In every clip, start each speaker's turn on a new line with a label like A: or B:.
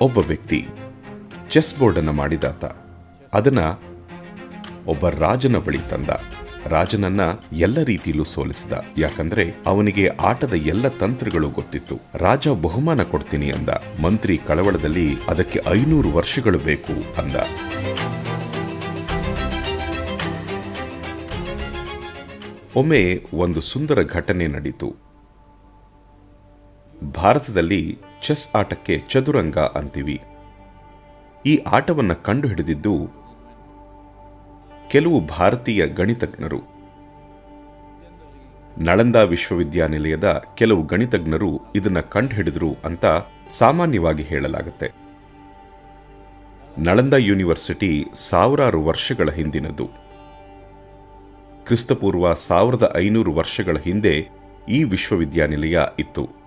A: ಒಬ್ಬ ವ್ಯಕ್ತಿ ಚೆಸ್ ಬೋರ್ಡನ್ನು ಮಾಡಿದಾತ. ಅದನ್ನ ಒಬ್ಬ ರಾಜನ ಬಳಿ ತಂದ. ರಾಜನನ್ನ ಎಲ್ಲ ರೀತಿಯಲ್ಲೂ ಸೋಲಿಸಿದ. ಯಾಕಂದ್ರೆ ಅವನಿಗೆ ಆಟದ ಎಲ್ಲ ತಂತ್ರಗಳು ಗೊತ್ತಿತ್ತು. ರಾಜ ಬಹುಮಾನ ಕೊಡ್ತೀನಿ ಅಂದ. ಮಂತ್ರಿ ಕಳವಳದಲ್ಲಿ ಅದಕ್ಕೆ ಐನೂರು ವರ್ಷಗಳು ಬೇಕು ಅಂದ. ಒಮ್ಮೆ ಒಂದು ಸುಂದರ ಘಟನೆ ನಡೀತು. ಭಾರತದಲ್ಲಿ ಚೆಸ್ ಆಟಕ್ಕೆ ಚದುರಂಗ ಅಂತೀವಿ. ಈ ಆಟವನ್ನು ಕಂಡುಹಿಡಿದಿದ್ದು ಕೆಲವು ಭಾರತೀಯ ಗಣಿತಜ್ಞರು. ನಳಂದ ವಿಶ್ವವಿದ್ಯಾನಿಲಯದ ಕೆಲವು ಗಣಿತಜ್ಞರು ಇದನ್ನು ಕಂಡುಹಿಡಿದರು ಅಂತ ಸಾಮಾನ್ಯವಾಗಿ ಹೇಳಲಾಗುತ್ತೆ. ನಳಂದ ಯೂನಿವರ್ಸಿಟಿ ಸಾವಿರಾರು ವರ್ಷಗಳ ಹಿಂದಿನದು ಕ್ರಿಸ್ತಪೂರ್ವ ಸಾವಿರದ ಐನೂರು ವರ್ಷಗಳ ಹಿಂದೆ ಈ ವಿಶ್ವವಿದ್ಯಾನಿಲಯ ಇತ್ತು.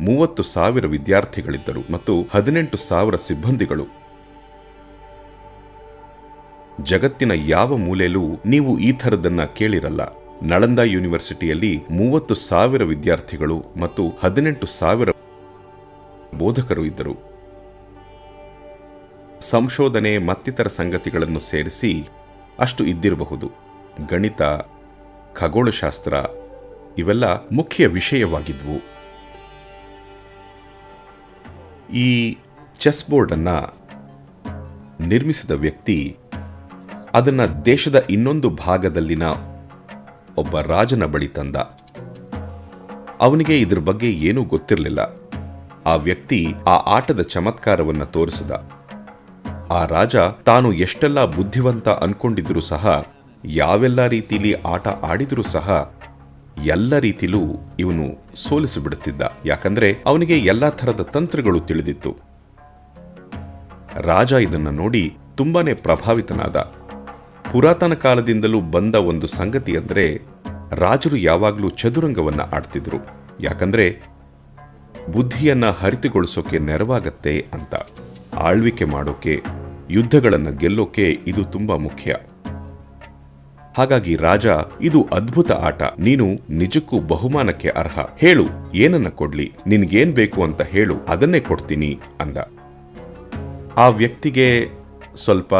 A: ಮೂವತ್ತು ಸಾವಿರ ವಿದ್ಯಾರ್ಥಿಗಳಿದ್ದರು ಮತ್ತು ಹದಿನೆಂಟು ಸಾವಿರ ಸಿಬ್ಬಂದಿಗಳು. ಜಗತ್ತಿನ ಯಾವ ಮೂಲೆಯಲ್ಲೂ ನೀವು ಈ ಥರದನ್ನ ಕೇಳಿರಲ್ಲ. ನಳಂದ ಯೂನಿವರ್ಸಿಟಿಯಲ್ಲಿ ಮೂವತ್ತು ಸಾವಿರ ವಿದ್ಯಾರ್ಥಿಗಳು ಮತ್ತು ಹದಿನೆಂಟು ಸಾವಿರ ಬೋಧಕರು ಇದ್ದರು. ಸಂಶೋಧನೆ ಮತ್ತಿತರ ಸಂಗತಿಗಳನ್ನು ಸೇರಿಸಿ ಅಷ್ಟು ಇದ್ದಿರಬಹುದು. ಗಣಿತ, ಖಗೋಳಶಾಸ್ತ್ರ ಇವೆಲ್ಲ ಮುಖ್ಯ ವಿಷಯವಾಗಿದ್ವು. ಈ ಚೆಸ್ ಬೋರ್ಡನ್ನು ನಿರ್ಮಿಸಿದ ವ್ಯಕ್ತಿ ಅದನ್ನು ದೇಶದ ಇನ್ನೊಂದು ಭಾಗದಲ್ಲಿನ ಒಬ್ಬ ರಾಜನ ಬಳಿ ತಂದ. ಅವನಿಗೆ ಇದ್ರ ಬಗ್ಗೆ ಏನೂ ಗೊತ್ತಿರಲಿಲ್ಲ. ಆ ವ್ಯಕ್ತಿ ಆ ಆಟದ ಚಮತ್ಕಾರವನ್ನು ತೋರಿಸಿದ. ಆ ರಾಜ ತಾನು ಎಷ್ಟೆಲ್ಲ ಬುದ್ಧಿವಂತ ಅನ್ಕೊಂಡಿದ್ರೂ ಸಹ, ಯಾವೆಲ್ಲ ರೀತಿಲಿ ಆಟ ಆಡಿದರೂ ಸಹ ಎಲ್ಲ ರೀತಿಲೂ ಇವನು ಸೋಲಿಸಿಬಿಡುತ್ತಿದ್ದ. ಯಾಕಂದ್ರೆ ಅವನಿಗೆ ಎಲ್ಲಾ ಥರದ ತಂತ್ರಗಳು ತಿಳಿದಿತ್ತು. ರಾಜ ಇದನ್ನು ನೋಡಿ ತುಂಬಾನೇ ಪ್ರಭಾವಿತನಾದ. ಪುರಾತನ ಕಾಲದಿಂದಲೂ ಬಂದ ಒಂದು ಸಂಗತಿ ಅಂದರೆ ರಾಜರು ಯಾವಾಗಲೂ ಚದುರಂಗವನ್ನು ಆಡ್ತಿದ್ರು. ಯಾಕಂದ್ರೆ ಬುದ್ಧಿಯನ್ನ ಹರಿತುಗೊಳಿಸೋಕೆ ನೆರವಾಗತ್ತೆ ಅಂತ. ಆಳ್ವಿಕೆ ಮಾಡೋಕೆ, ಯುದ್ಧಗಳನ್ನು ಗೆಲ್ಲೋಕೆ ಇದು ತುಂಬಾ ಮುಖ್ಯ. ಹಾಗಾಗಿ ರಾಜ, ಇದು ಅದ್ಭುತ ಆಟ. ನೀನು ನಿಜಕ್ಕೂ ಬಹುಮಾನಕ್ಕೆ ಅರ್ಹ. ಹೇಳು, ಏನನ್ನ ಕೊಡ್ಲಿ? ನಿನ್ಗೇನ್ ಬೇಕು ಅಂತ ಹೇಳು, ಅದನ್ನೇ ಕೊಡ್ತೀನಿ ಅಂದ. ಆ ವ್ಯಕ್ತಿಗೆ ಸ್ವಲ್ಪ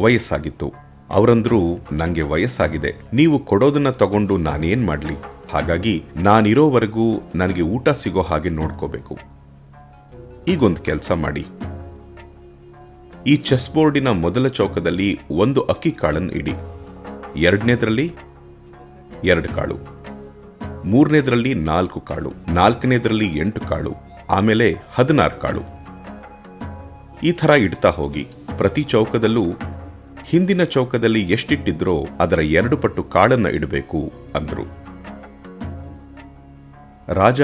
A: ವಯಸ್ಸಾಗಿತ್ತು. ಅವರಂದ್ರು, ನಂಗೆ ವಯಸ್ಸಾಗಿದೆ. ನೀವು ಕೊಡೋದನ್ನ ತಗೊಂಡು ನಾನೇನ್ ಮಾಡ್ಲಿ? ಹಾಗಾಗಿ ನಾನಿರೋವರೆಗೂ ನನಗೆ ಊಟ ಸಿಗೋ ಹಾಗೆ ನೋಡ್ಕೋಬೇಕು. ಈಗೊಂದು ಕೆಲಸ ಮಾಡಿ. ಈ ಚೆಸ್ ಬೋರ್ಡಿನ ಮೊದಲ ಚೌಕದಲ್ಲಿ ಒಂದು ಅಕ್ಕಿ ಕಾಳನ್ನು ಇಡಿ. ಎರಡನೇದರಲ್ಲಿ ಎರಡು ಕಾಳು. ಮೂರನೇದರಲ್ಲಿ ನಾಲ್ಕು ಕಾಳು. ನಾಲ್ಕನೇದರಲ್ಲಿ ಎಂಟು ಕಾಳು. ಆಮೇಲೆ ಹದಿನಾರು ಕಾಳು. ಈ ಥರ ಇಡ್ತಾ ಹೋಗಿ. ಪ್ರತಿ ಚೌಕದಲ್ಲೂ ಹಿಂದಿನ ಚೌಕದಲ್ಲಿ ಎಷ್ಟಿಟ್ಟಿದ್ರೋ ಅದರ ಎರಡು ಪಟ್ಟು ಕಾಳನ್ನು ಇಡಬೇಕು ಅಂದರು. ರಾಜ,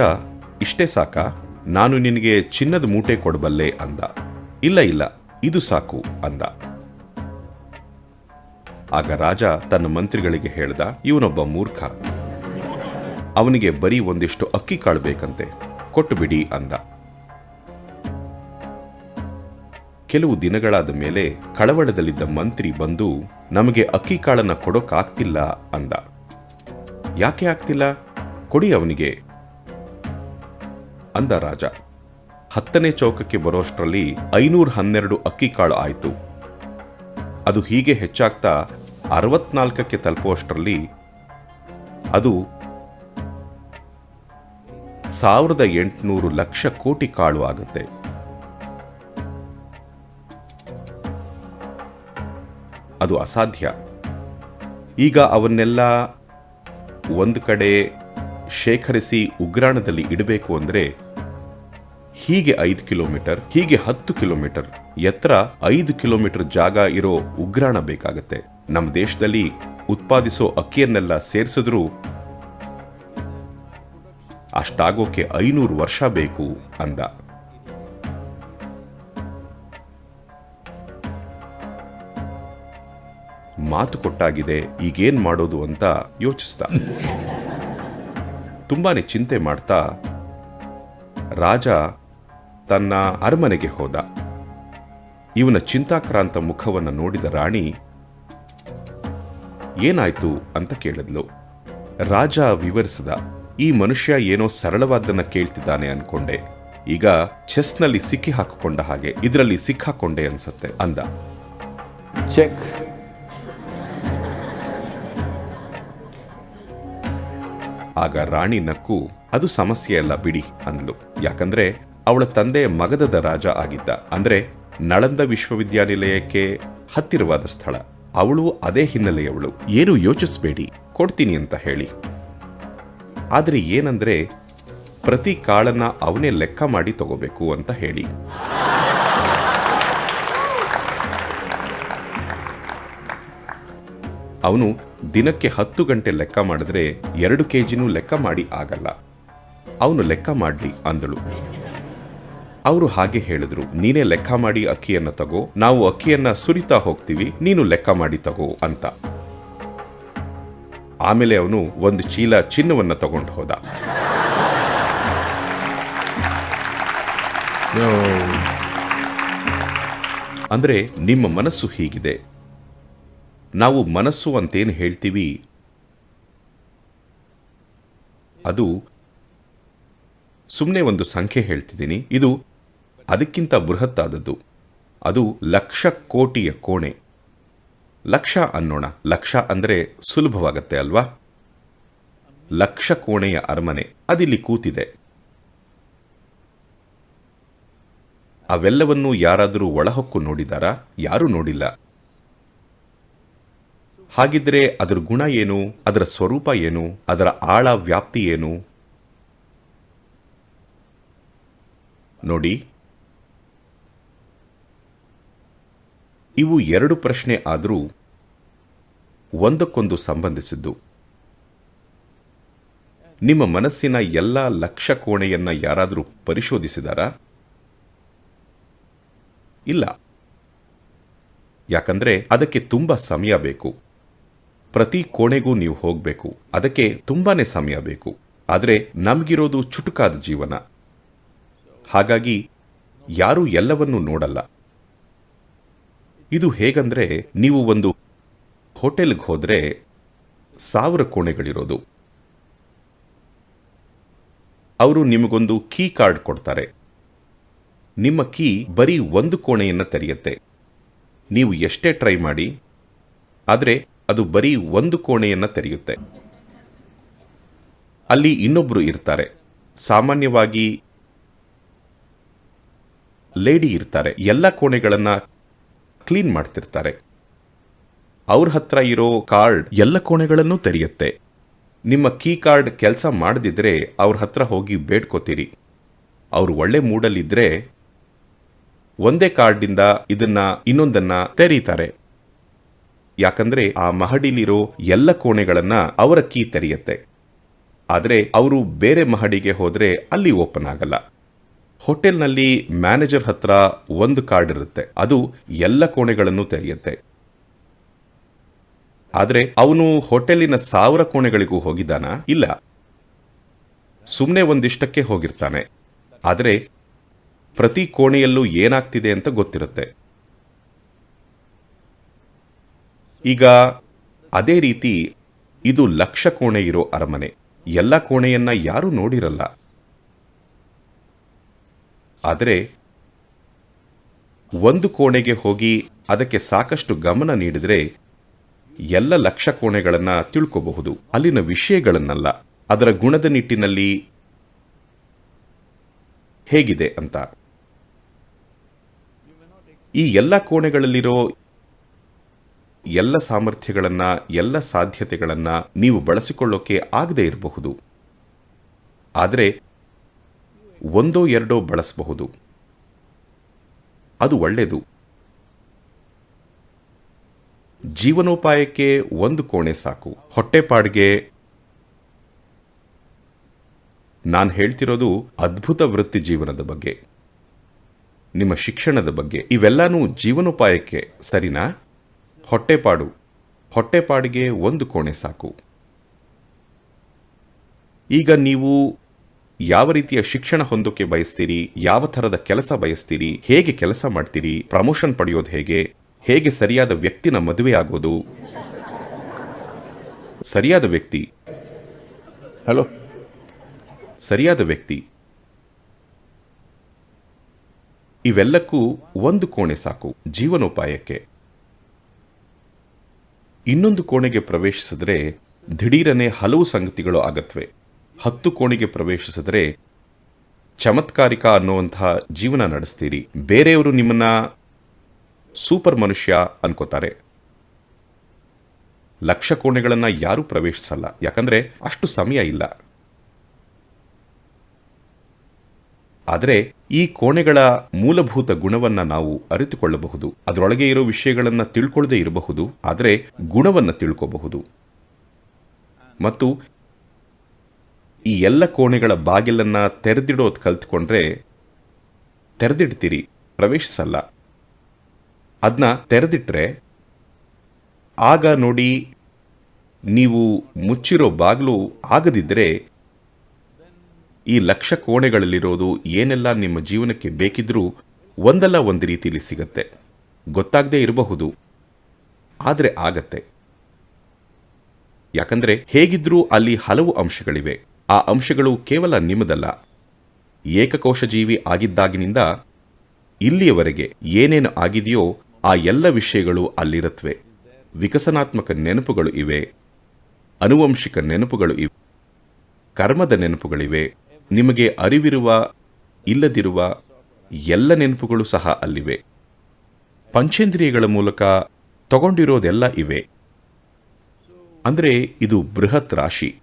A: ಇಷ್ಟೇ ಸಾಕ? ನಾನು ನಿನಗೆ ಚಿನ್ನದ ಮೂಟೆ ಕೊಡಬಲ್ಲೆ ಅಂದ. ಇಲ್ಲ ಇಲ್ಲ. ಇದು ಸಾಕು ಅಂದ. ಆಗ ರಾಜ ತನ್ನ ಮಂತ್ರಿಗಳಿಗೆ ಹೇಳ್ದ, ಇವನೊಬ್ಬ ಮೂರ್ಖ. ಅವನಿಗೆ ಬರೀ ಒಂದಿಷ್ಟು ಅಕ್ಕಿ ಕಾಳು ಬೇಕಂತೆ, ಕೊಟ್ಟು ಬಿಡಿ ಅಂದ. ಕೆಲವು ದಿನಗಳಾದ ಮೇಲೆ ಕಳವಳದಲ್ಲಿದ್ದ ಮಂತ್ರಿ ಬಂದು, ನಮಗೆ ಅಕ್ಕಿ ಕಾಳನ್ನ ಕೊಡೋಕಾಗ್ತಿಲ್ಲ ಅಂದ. ಯಾಕೆ ಆಗ್ತಿಲ್ಲ? ಕೊಡಿ ಅವನಿಗೆ. ಅಂದ ರಾಜ. ಹತ್ತನೇ ಚೌಕಕ್ಕೆ ಬರೋಷ್ಟರಲ್ಲಿ ಐನೂರ ಹನ್ನೆರಡು ಅಕ್ಕಿ ಕಾಳು ಆಯಿತು. ಅದು ಹೀಗೆ ಹೆಚ್ಚಾಗ್ತಾ ಅರವತ್ನಾಲ್ಕಕ್ಕೆ ತಲುಪುವಷ್ಟರಲ್ಲಿ ಅದು ಸಾವಿರದ ಎಂಟುನೂರು ಲಕ್ಷ ಕೋಟಿ ಕಾಳು ಆಗುತ್ತೆ. ಅದು ಅಸಾಧ್ಯ. ಈಗ ಅವನ್ನೆಲ್ಲ ಒಂದು ಕಡೆ ಶೇಖರಿಸಿ ಉಗ್ರಾಣದಲ್ಲಿ ಇಡಬೇಕು ಅಂದ್ರೆ ಹೀಗೆ ಐದು ಕಿಲೋಮೀಟರ್, ಹೀಗೆ ಹತ್ತು ಕಿಲೋಮೀಟರ್, ಎತ್ತರ ಐದು ಕಿಲೋಮೀಟರ್ ಜಾಗ ಇರೋ ಉಗ್ರಾಣ ಬೇಕಾಗತ್ತೆ. ನಮ್ಮ ದೇಶದಲ್ಲಿ ಉತ್ಪಾದಿಸೋ ಅಕ್ಕಿಯನ್ನೆಲ್ಲ ಸೇರಿಸಿದ್ರೂ ಅಷ್ಟಾಗೋಕೆ ಐನೂರು ವರ್ಷ ಬೇಕು ಅಂದ. ಮಾತು ಕೊಟ್ಟಾಗಿದೆ, ಈಗೇನ್ ಮಾಡೋದು ಅಂತ ಯೋಚಿಸ್ದ ತುಂಬಾನೇ ಚಿಂತೆ ಮಾಡ್ತಾ ರಾಜ ತನ್ನ ಅರಮನೆಗೆ ಹೋದ. ಇವನ ಚಿಂತಾಕ್ರಾಂತ ಮುಖವನ್ನು ನೋಡಿದ ರಾಣಿ ಏನಾಯ್ತು ಅಂತ ಕೇಳಿದ್ಲು. ರಾಜ ವಿವರಿಸಿದ ಈ ಮನುಷ್ಯ ಏನೋ ಸರಳವಾದ್ದನ್ನ ಕೇಳ್ತಿದ್ದಾನೆ ಅನ್ಕೊಂಡೆ. ಈಗ ಚೆಸ್ನಲ್ಲಿ ಸಿಕ್ಕಿ ಹಾಕಿಕೊಂಡ ಹಾಗೆ ಇದರಲ್ಲಿ ಸಿಕ್ಕಾಕೊಂಡೆ ಅನ್ಸತ್ತೆ ಅಂದ.
B: ಚೆಕ್.
A: ಆಗ ರಾಣಿ ನಕ್ಕು ಅದು ಸಮಸ್ಯೆ ಅಲ್ಲ ಬಿಡಿ ಅಂದ್ಲು. ಯಾಕಂದ್ರೆ ಅವಳ ತಂದೆ ಮಗಧದ ರಾಜ ಆಗಿದ್ದ. ಅಂದ್ರೆ ನಳಂದ ವಿಶ್ವವಿದ್ಯಾನಿಲಯಕ್ಕೆ ಹತ್ತಿರವಾದ ಸ್ಥಳ. ಅವಳು ಅದೇ ಹಿನ್ನೆಲೆಯವಳು. ಏನು ಯೋಚಿಸಬೇಡಿ. ಕೊಡ್ತೀನಿ ಅಂತ ಹೇಳಿ. ಆದ್ರೆ ಏನಂದ್ರೆ ಪ್ರತಿ ಕಾಳನ್ನ ಅವನೇ ಲೆಕ್ಕ ಮಾಡಿ ತಗೋಬೇಕು ಅಂತ ಹೇಳಿ. ಅವನು ದಿನಕ್ಕೆ ಹತ್ತು ಗಂಟೆ ಲೆಕ್ಕ ಮಾಡಿದ್ರೆ ಎರಡು ಕೆಜಿನೂ ಲೆಕ್ಕ ಮಾಡಿ ಆಗಲ್ಲ. ಅವನು ಲೆಕ್ಕ ಮಾಡಲಿ ಅಂದಳು. ಅವರು ಹಾಗೆ ಹೇಳಿದ್ರು, ನೀನೇ ಲೆಕ್ಕ ಮಾಡಿ ಅಕ್ಕಿಯನ್ನ ತಗೋ, ನಾವು ಅಕ್ಕಿಯನ್ನ ಸುರಿತಾ ಹೋಗ್ತೀವಿ, ನೀನು ಲೆಕ್ಕ ಮಾಡಿ ತಗೋ ಅಂತ. ಆಮೇಲೆ ಅವನು ಒಂದು ಚೀಲ ಚಿನ್ನವನ್ನ ತಗೊಂಡು ಹೋದ. ಅಂದ್ರೆ ನಿಮ್ಮ ಮನಸ್ಸು ಹೀಗಿದೆ. ನಾವು ಮನಸ್ಸು ಅಂತೇನು ಹೇಳ್ತೀವಿ? ಅದು ಸುಮ್ಮನೆ ಒಂದು ಸಂಖ್ಯೆ ಹೇಳ್ತಿದ್ದೀನಿ. ಇದು ಅದಕ್ಕಿಂತ ಬೃಹತ್ತಾದದ್ದು. ಅದು ಲಕ್ಷ ಕೋಟಿಯ ಕೋಣೆ. ಲಕ್ಷ ಅನ್ನೋಣ. ಲಕ್ಷ ಅಂದರೆ ಸುಲಭವಾಗತ್ತೆ ಅಲ್ವಾ? ಲಕ್ಷ ಕೋಣೆಯ ಅರಮನೆ. ಅದಿಲ್ಲಿ ಕೂತಿದೆ. ಅವೆಲ್ಲವನ್ನೂ ಯಾರಾದರೂ ಒಳಹೊಕ್ಕು ನೋಡಿದಾರಾ? ಯಾರೂ ನೋಡಿಲ್ಲ. ಹಾಗಿದ್ರೆ ಅದರ ಗುಣ ಏನು? ಅದರ ಸ್ವರೂಪ ಏನು? ಅದರ ಆಳ ವ್ಯಾಪ್ತಿ ಏನು? ನೋಡಿ. ಇವು ಎರಡು ಪ್ರಶ್ನೆ ಆದರೂ ಒಂದಕ್ಕೊಂದು ಸಂಬಂಧಿಸಿದ್ದು. ನಿಮ್ಮ ಮನಸ್ಸಿನ ಎಲ್ಲ ಲಕ್ಷ ಕೋಣೆಯನ್ನು ಯಾರಾದರೂ ಪರಿಶೋಧಿಸಿದಾರಾ? ಇಲ್ಲ. ಯಾಕಂದ್ರೆ ಅದಕ್ಕೆ ತುಂಬ ಸಮಯ ಬೇಕು. ಪ್ರತಿ ಕೋಣೆಗೂ ನೀವು ಹೋಗಬೇಕು. ಅದಕ್ಕೆ ತುಂಬಾನೇ ಸಮಯ ಬೇಕು. ಆದರೆ ನಮಗಿರೋದು ಚುಟುಕಾದ ಜೀವನ. ಹಾಗಾಗಿ ಯಾರೂ ಎಲ್ಲವನ್ನೂ ನೋಡಲ್ಲ. ಇದು ಹೇಗಂದ್ರೆ ನೀವು ಒಂದು ಹೋಟೆಲ್ಗೆ ಹೋದರೆ ಸಾವಿರ ಕೋಣೆಗಳಿರೋದು. ಅವರು ನಿಮಗೊಂದು ಕೀ ಕಾರ್ಡ್ ಕೊಡ್ತಾರೆ. ನಿಮ್ಮ ಕೀ ಬರೀ ಒಂದು ಕೋಣೆಯನ್ನು ತೆರೆಯುತ್ತೆ. ನೀವು ಎಷ್ಟೇ ಟ್ರೈ ಮಾಡಿ, ಆದರೆ ಅದು ಬರೀ ಒಂದು ಕೋಣೆಯನ್ನು ತೆರೆಯುತ್ತೆ. ಅಲ್ಲಿ ಇನ್ನೊಬ್ಬರು ಇರ್ತಾರೆ. ಸಾಮಾನ್ಯವಾಗಿ ಲೇಡಿ ಇರ್ತಾರೆ. ಎಲ್ಲ ಕೋಣೆಗಳನ್ನ ಕ್ಲೀನ್ ಮಾಡ್ತಿರ್ತಾರೆ. ಅವ್ರ ಹತ್ರ ಇರೋ ಕಾರ್ಡ್ ಎಲ್ಲ ಕೋಣೆಗಳನ್ನು ತೆರೆಯುತ್ತೆ. ನಿಮ್ಮ ಕೀ ಕಾರ್ಡ್ ಕೆಲಸ ಮಾಡದಿದ್ರೆ ಅವ್ರ ಹತ್ರ ಹೋಗಿ ಬೇಡ್ಕೋತೀರಿ. ಅವರು ಒಳ್ಳೆ ಮೂಡಲ್ಲಿದ್ದರೆ ಒಂದೇ ಕಾರ್ಡಿಂದ ಇದನ್ನ ಇನ್ನೊಂದನ್ನ ತೆರೀತಾರೆ. ಯಾಕಂದ್ರೆ ಆ ಮಹಡಿಲಿರೋ ಎಲ್ಲ ಕೋಣೆಗಳನ್ನ ಅವರ ಕೀ ತೆರೆಯುತ್ತೆ. ಆದರೆ ಅವರು ಬೇರೆ ಮಹಡಿಗೆ ಹೋದರೆ ಅಲ್ಲಿ ಓಪನ್ ಆಗಲ್ಲ. ಹೋಟೆಲ್ನಲ್ಲಿ ಮ್ಯಾನೇಜರ್ ಹತ್ರ ಒಂದು ಕಾರ್ಡ್ ಇರುತ್ತೆ. ಅದು ಎಲ್ಲ ಕೋಣೆಗಳನ್ನು ತೆರೆಯುತ್ತೆ. ಆದರೆ ಅವನು ಹೋಟೆಲಿನ ಸಾವಿರ ಕೋಣೆಗಳಿಗೂ ಹೋಗಿದ್ದಾನ? ಇಲ್ಲ. ಸುಮ್ಮನೆ ಒಂದಿಷ್ಟಕ್ಕೆ ಹೋಗಿರ್ತಾನೆ. ಆದರೆ ಪ್ರತಿ ಕೋಣೆಯಲ್ಲೂ ಏನಾಗ್ತಿದೆ ಅಂತ ಗೊತ್ತಿರುತ್ತೆ. ಈಗ ಅದೇ ರೀತಿ ಇದು ಲಕ್ಷ ಕೋಣೆ ಇರೋ ಅರಮನೆ. ಎಲ್ಲ ಕೋಣೆಯನ್ನ ಯಾರೂ ನೋಡಿರಲ್ಲ. ಆದರೆ ಒಂದು ಕೋಣೆಗೆ ಹೋಗಿ ಅದಕ್ಕೆ ಸಾಕಷ್ಟು ಗಮನ ನೀಡಿದರೆ ಎಲ್ಲ ಲಕ್ಷ ಕೋಣೆಗಳನ್ನು ತಿಳ್ಕೋಬಹುದು. ಅಲ್ಲಿನ ವಿಷಯಗಳನ್ನಲ್ಲ. ಅದರ ಗುಣದ ನಿಟ್ಟಿನಲ್ಲಿ ಹೇಗಿದೆ ಅಂತ. ಈ ಎಲ್ಲ ಕೋಣೆಗಳಲ್ಲಿರೋ ಎಲ್ಲ ಸಾಮರ್ಥ್ಯಗಳನ್ನ, ಎಲ್ಲ ಸಾಧ್ಯತೆಗಳನ್ನ ನೀವು ಬಳಸಿಕೊಳ್ಳೋಕೆ ಆಗದೇ ಇರಬಹುದು. ಆದರೆ ಒಂದೋ ಎರಡೋ ಬಳಸಬಹುದು. ಅದು ಒಳ್ಳೆಯದು ಜೀವನೋಪಾಯಕ್ಕೆ ಒಂದು ಕೋಣೆ ಸಾಕು. ಹೊಟ್ಟೆಪಾಡ್ಗೆ ನಾನು ಹೇಳ್ತಿರೋದು ಅದ್ಭುತ ವೃತ್ತಿ ಜೀವನದ ಬಗ್ಗೆ. ನಿಮ್ಮ ಶಿಕ್ಷಣದ ಬಗ್ಗೆ. ಇವೆಲ್ಲನೂ ಜೀವನೋಪಾಯಕ್ಕೆ ಸರಿನಾ? ಹೊಟ್ಟೆಪಾಡು. ಹೊಟ್ಟೆಪಾಡಿಗೆ ಒಂದು ಕೋಣೆ ಸಾಕು. ಈಗ ನೀವು ಯಾವ ರೀತಿಯ ಶಿಕ್ಷಣ ಹೊಂದೋಕೆ ಬಯಸ್ತೀರಿ? ಯಾವ ಥರದ ಕೆಲಸ ಬಯಸ್ತೀರಿ? ಹೇಗೆ ಕೆಲಸ ಮಾಡ್ತೀರಿ? ಪ್ರಮೋಷನ್ ಪಡೆಯೋದು ಹೇಗೆ? ಹೇಗೆ ಸರಿಯಾದ ವ್ಯಕ್ತಿನ ಮದುವೆ ಆಗೋದು? ಸರಿಯಾದ ವ್ಯಕ್ತಿ.
B: ಹಲೋ.
A: ಸರಿಯಾದ ವ್ಯಕ್ತಿ. ಇವೆಲ್ಲಕ್ಕೂ ಒಂದು ಕೋಣೆ ಸಾಕು ಜೀವನೋಪಾಯಕ್ಕೆ. ಇನ್ನೊಂದು ಕೋಣೆಗೆ ಪ್ರವೇಶಿಸಿದ್ರೆ ದಿಢೀರನೆ ಹಲವು ಸಂಗತಿಗಳು ಆಗತ್ವೆ. ಹತ್ತು ಕೋಣೆಗೆ ಪ್ರವೇಶಿಸಿದರೆ ಚಮತ್ಕಾರಿಕ ಅನ್ನುವಂತಹ ಜೀವನ ನಡೆಸ್ತೀರಿ. ಬೇರೆಯವರು ನಿಮ್ಮನ್ನ ಸೂಪರ್ ಮನುಷ್ಯ ಅನ್ಕೋತಾರೆ. ಲಕ್ಷ ಕೋಣೆಗಳನ್ನ ಯಾರೂ ಪ್ರವೇಶಿಸಲ್ಲ. ಯಾಕಂದ್ರೆ ಅಷ್ಟು ಸಮಯ ಇಲ್ಲ. ಆದರೆ ಈ ಕೋಣೆಗಳ ಮೂಲಭೂತ ಗುಣವನ್ನ ನಾವು ಅರಿತುಕೊಳ್ಳಬಹುದು. ಅದರೊಳಗೆ ಇರೋ ವಿಷಯಗಳನ್ನ ತಿಳ್ಕೊಳ್ಳದೆ ಇರಬಹುದು. ಆದರೆ ಗುಣವನ್ನ ತಿಳ್ಕೋಬಹುದು. ಮತ್ತು ಈ ಎಲ್ಲ ಕೋಣೆಗಳ ಬಾಗಿಲನ್ನು ತೆರೆದಿಡೋದು ಕಲ್ತ್ಕೊಂಡ್ರೆ ತೆರೆದಿಡ್ತೀರಿ, ಪ್ರವೇಶಿಸಲ್ಲ. ಅದನ್ನ ತೆರೆದಿಟ್ರೆ ಆಗ ನೋಡಿ ನೀವು ಮುಚ್ಚಿರೋ ಬಾಗಿಲು ಆಗದಿದ್ದರೆ ಈ ಲಕ್ಷ ಕೋಣೆಗಳಲ್ಲಿರೋದು ಏನೆಲ್ಲ ನಿಮ್ಮ ಜೀವನಕ್ಕೆ ಬೇಕಿದ್ರೂ ಒಂದಲ್ಲ ಒಂದು ರೀತಿಯಲ್ಲಿ ಸಿಗತ್ತೆ. ಗೊತ್ತಾಗದೇ ಇರಬಹುದು, ಆದರೆ ಆಗತ್ತೆ. ಯಾಕಂದರೆ ಹೇಗಿದ್ರೂ ಅಲ್ಲಿ ಹಲವು ಅಂಶಗಳಿವೆ. ಆ ಅಂಶಗಳು ಕೇವಲ ನಿಮ್ಮದಲ್ಲ. ಏಕಕೋಶಜೀವಿ ಆಗಿದ್ದಾಗಿನಿಂದ ಇಲ್ಲಿಯವರೆಗೆ ಏನೇನು ಆಗಿದೆಯೋ ಆ ಎಲ್ಲ ವಿಷಯಗಳು ಅಲ್ಲಿರುತ್ತವೆ ವಿಕಸನಾತ್ಮಕ ನೆನಪುಗಳು ಇವೆ. ಅನುವಂಶಿಕ ನೆನಪುಗಳು ಇವೆ. ಕರ್ಮದ ನೆನಪುಗಳಿವೆ. ನಿಮಗೆ ಅರಿವಿರುವ, ಇಲ್ಲದಿರುವ ಎಲ್ಲ ನೆನಪುಗಳು ಸಹ ಅಲ್ಲಿವೆ. ಪಂಚೇಂದ್ರಿಯಗಳ ಮೂಲಕ ತಗೊಂಡಿರೋದೆಲ್ಲ ಇವೆ. ಅಂದರೆ ಇದು ಬೃಹತ್ ರಾಶಿ.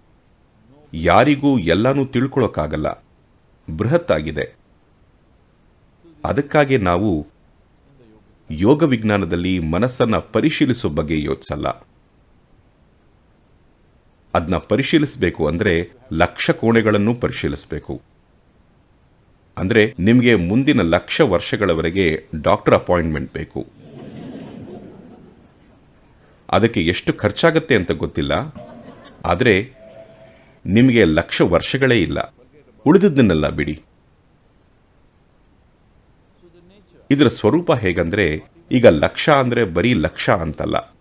A: ಯಾರಿಗೂ ಎಲ್ಲನೂ ತಿಳ್ಕೊಳ್ಳೋಕ್ಕಾಗಲ್ಲ ಬೃಹತ್ತಾಗಿದೆ. ಅದಕ್ಕಾಗಿ ನಾವು ಯೋಗ ವಿಜ್ಞಾನದಲ್ಲಿ ಮನಸ್ಸನ್ನ ಪರಿಶೀಲಿಸೋ ಬಗ್ಗೆ ಯೋಚಿಸಲ್ಲ. ಅದನ್ನ ಪರಿಶೀಲಿಸಬೇಕು ಅಂದರೆ ಲಕ್ಷ ಕೋಣೆಗಳನ್ನು ಪರಿಶೀಲಿಸಬೇಕು. ಅಂದರೆ ನಿಮಗೆ ಮುಂದಿನ ಲಕ್ಷ ವರ್ಷಗಳವರೆಗೆ ಡಾಕ್ಟರ್ ಅಪಾಯಿಂಟ್ಮೆಂಟ್ ಬೇಕು. ಅದಕ್ಕೆ ಎಷ್ಟು ಖರ್ಚಾಗತ್ತೆ ಅಂತ ಗೊತ್ತಿಲ್ಲ. ಆದರೆ ನಿಮಗೆ ಲಕ್ಷ ವರ್ಷಗಳೇ ಇಲ್ಲ. ಉಳಿದದ್ದನ್ನೆಲ್ಲ ಬಿಡಿ. ಇದರ ಸ್ವರೂಪ ಹೇಗಂದ್ರೆ, ಈಗ ಲಕ್ಷ ಅಂದರೆ ಬರೀ ಲಕ್ಷ ಅಂತಲ್ಲ.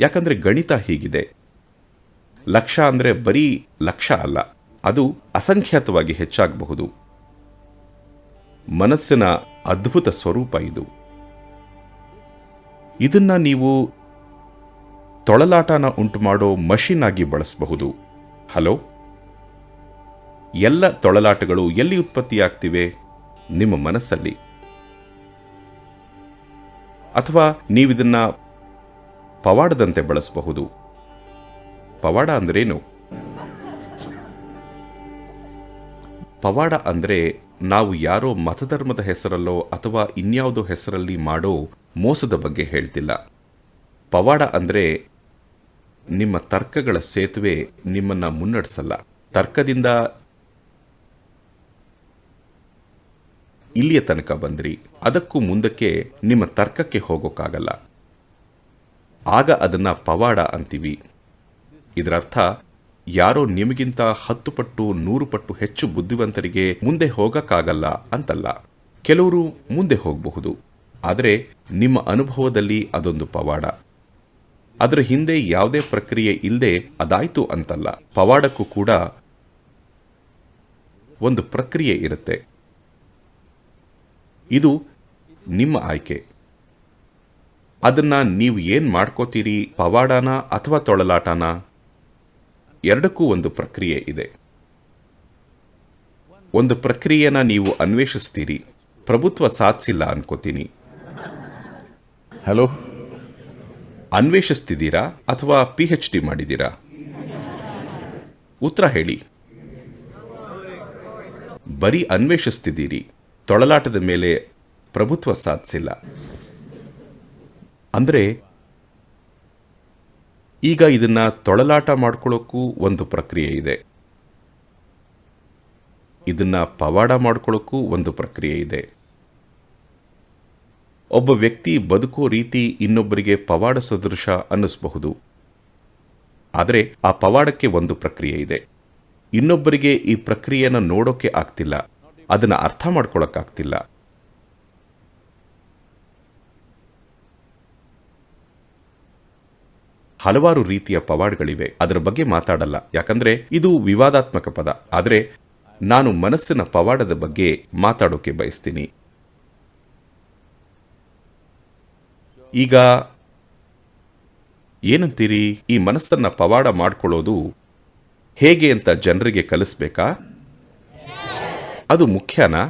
A: ಯಾಕಂದರೆ ಗಣಿತ ಹೀಗಿದೆ. ಲಕ್ಷ ಅಂದರೆ ಬರೀ ಲಕ್ಷ ಅಲ್ಲ, ಅದು ಅಸಂಖ್ಯಾತವಾಗಿ ಹೆಚ್ಚಾಗಬಹುದು. ಮನಸ್ಸಿನ ಅದ್ಭುತ ಸ್ವರೂಪ ಇದು. ಇದನ್ನು ನೀವು ತೊಳಲಾಟನ ಉಂಟು ಮಾಡೋ ಮಷಿನ್ ಆಗಿ ಬಳಸಬಹುದು. ಹಲೋ? ಎಲ್ಲ ತೊಳಲಾಟಗಳು ಎಲ್ಲಿ ಉತ್ಪತ್ತಿಯಾಗ್ತಿವೆ? ನಿಮ್ಮ ಮನಸ್ಸಲ್ಲಿ. ಅಥವಾ ನೀವಿದನ್ನ ಪವಾಡದಂತೆ ಬಳಸಬಹುದು. ಪವಾಡ ಅಂದ್ರೇನು? ಪವಾಡ ಅಂದ್ರೆ ನಾವು ಯಾರೋ ಮತಧರ್ಮದ ಹೆಸರಲ್ಲೋ ಅಥವಾ ಇನ್ಯಾವುದೋ ಹೆಸರಲ್ಲಿ ಮಾಡೋ ಮೋಸದ ಬಗ್ಗೆ ಹೇಳ್ತಿಲ್ಲ. ಪವಾಡ ಅಂದ್ರೆ ನಿಮ್ಮ ತರ್ಕಗಳ ಸೇತುವೆ ನಿಮ್ಮನ್ನ ಮುನ್ನಡೆಸಲ್ಲ. ತರ್ಕದಿಂದ ಇಲ್ಲಿಯ ತನಕ ಬಂದ್ರಿ. ಅದಕ್ಕೂ ಮುಂದಕ್ಕೆ ನಿಮ್ಮ ತರ್ಕಕ್ಕೆ ಹೋಗೋಕ್ಕಾಗಲ್ಲ. ಆಗ ಅದನ್ನ ಪವಾಡ ಅಂತೀವಿ. ಇದರರ್ಥ, ಯಾರೋ ನಿಮಗಿಂತ ಹತ್ತು ಪಟ್ಟು, ನೂರು ಪಟ್ಟು ಹೆಚ್ಚು ಬುದ್ಧಿವಂತರಿಗೆ ಮುಂದೆ ಹೋಗಕ್ಕಾಗಲ್ಲ ಅಂತಲ್ಲ. ಕೆಲವರು ಮುಂದೆ ಹೋಗಬಹುದು. ಆದರೆ ನಿಮ್ಮ ಅನುಭವದಲ್ಲಿ ಅದೊಂದು ಪವಾಡ. ಅದರ ಹಿಂದೆ ಯಾವುದೇ ಪ್ರಕ್ರಿಯೆ ಇಲ್ಲದೆ ಅದಾಯ್ತು ಅಂತಲ್ಲ. ಪವಾಡಕ್ಕೂ ಕೂಡ ಒಂದು ಪ್ರಕ್ರಿಯೆ ಇರುತ್ತೆ. ಇದು ನಿಮ್ಮ ಆಯ್ಕೆ. ಅದನ್ನ ನೀವು ಏನು ಮಾಡ್ಕೋತೀರಿ? ಪವಾಡಾನ ಅಥವಾ ತೊಳಲಾಟನ? ಎರಡಕ್ಕೂ ಒಂದು ಪ್ರಕ್ರಿಯೆ ಇದೆ. ಒಂದು ಪ್ರಕ್ರಿಯೆನ ನೀವು ಅನ್ವೇಷಿಸ್ತೀರಿ. ಪ್ರಭುತ್ವ ಸಾಧಿಸಿಲ್ಲ ಅನ್ಕೋತೀನಿ.
B: ಹಲೋ
A: ಅನ್ವೇಷಿಸ್ತಿದ್ದೀರಾ ಅಥವಾ ಪಿ ಎಚ್ ಡಿ ಮಾಡಿದ್ದೀರಾ? ಉತ್ತರ ಹೇಳಿ. ಬರೀ ಅನ್ವೇಷಿಸ್ತಿದ್ದೀರಿ, ತೊಳಲಾಟದ ಮೇಲೆ ಪ್ರಭುತ್ವ ಸಾಧಿಸಿಲ್ಲ. ಅಂದರೆ, ಈಗ ಇದನ್ನು ತೊಳಲಾಟ ಮಾಡ್ಕೊಳ್ಳೋಕ್ಕೂ ಒಂದು ಪ್ರಕ್ರಿಯೆ ಇದೆ. ಇದನ್ನು ಪವಾಡ ಮಾಡ್ಕೊಳ್ಳೋಕ್ಕೂ ಒಂದು ಪ್ರಕ್ರಿಯೆ ಇದೆ. ಒಬ್ಬ ವ್ಯಕ್ತಿ ಬದುಕೋ ರೀತಿ ಇನ್ನೊಬ್ಬರಿಗೆ ಪವಾಡ ಸದೃಶ ಅನ್ನಿಸಬಹುದು. ಆದರೆ ಆ ಪವಾಡಕ್ಕೆ ಒಂದು ಪ್ರಕ್ರಿಯೆ ಇದೆ. ಇನ್ನೊಬ್ಬರಿಗೆ ಈ ಪ್ರಕ್ರಿಯೆನ ನೋಡೋಕೆ ಆಗ್ತಿಲ್ಲ. ಅದನ್ನ ಅರ್ಥ ಮಾಡ್ಕೊಳಕ್ಕಾಗ್ತಿಲ್ಲ ಹಲವಾರು ರೀತಿಯ ಪವಾಡಗಳಿವೆ. ಅದರ ಬಗ್ಗೆ ಮಾತಾಡಲ್ಲ. ಯಾಕಂದ್ರೆ ಇದು ವಿವಾದಾತ್ಮಕ ಪದ. ಆದರೆ ನಾನು ಮನಸ್ಸಿನ ಪವಾಡದ ಬಗ್ಗೆ ಮಾತಾಡೋಕೆ ಬಯಸ್ತೀನಿ. ಈಗ ಏನಂತೀರಿ? ಈ ಮನಸ್ಸನ್ನು ಪವಾಡ ಮಾಡ್ಕೊಳ್ಳೋದು ಹೇಗೆ ಅಂತ ಜನರಿಗೆ ಕಲಿಸ್ಬೇಕಾ? ಅದು ಮುಖ್ಯನಾ?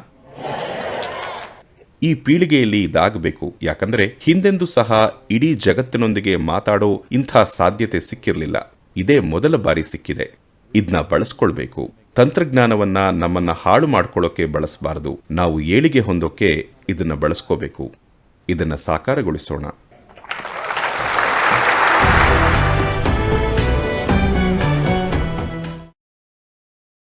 A: ಈ ಪೀಳಿಗೆಯಲ್ಲಿ ಇದಾಗಬೇಕು. ಯಾಕಂದ್ರೆ ಹಿಂದೆಂದೂ ಸಹ ಇಡೀ ಜಗತ್ತಿನೊಂದಿಗೆ ಮಾತಾಡೋ ಇಂಥ ಸಾಧ್ಯತೆ ಸಿಕ್ಕಿರಲಿಲ್ಲ. ಇದೇ ಮೊದಲ ಬಾರಿ ಸಿಕ್ಕಿದೆ. ಇದನ್ನ ಬಳಸ್ಕೊಳ್ಬೇಕು. ತಂತ್ರಜ್ಞಾನವನ್ನ ನಮ್ಮನ್ನ ಹಾಳು ಮಾಡ್ಕೊಳ್ಳೋಕೆ ಬಳಸಬಾರದು. ನಾವು ಏಳಿಗೆ ಹೊಂದೋಕೆ ಇದನ್ನ ಬಳಸ್ಕೋಬೇಕು. ಇದನ್ನ ಸಾಕಾರಗೊಳಿಸೋಣ.